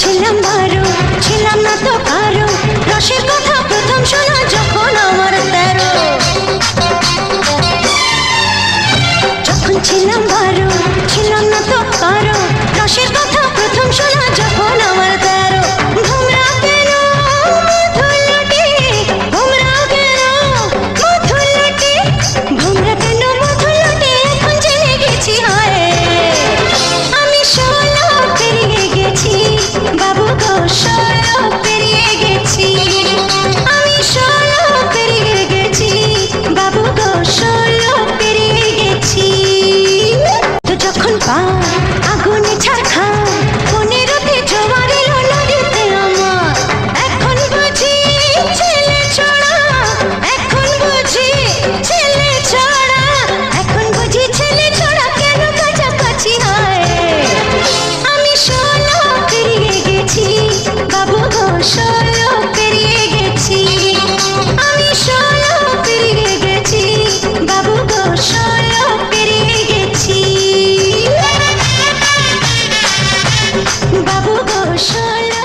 ছিলাম ভারো ছিলাম না তো কারও। রসের বাবু গো ষোলো